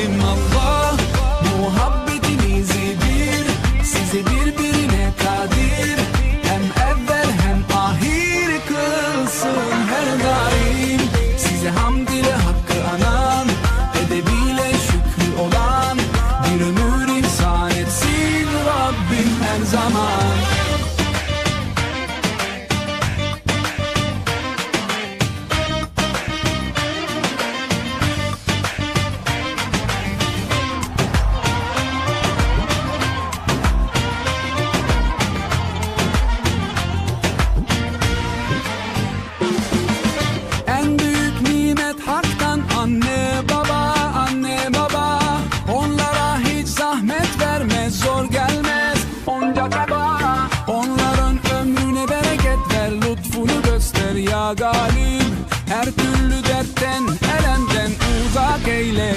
Allah muhabbetinizi bir size birbirine kadir. Hem evvel hem ahir kılsın her daim. Size hamd ile hakkı anan edebiyle şükrü olan bir ömür insan etsin her zaman galip. Her türlü dertten elemden uzak eyle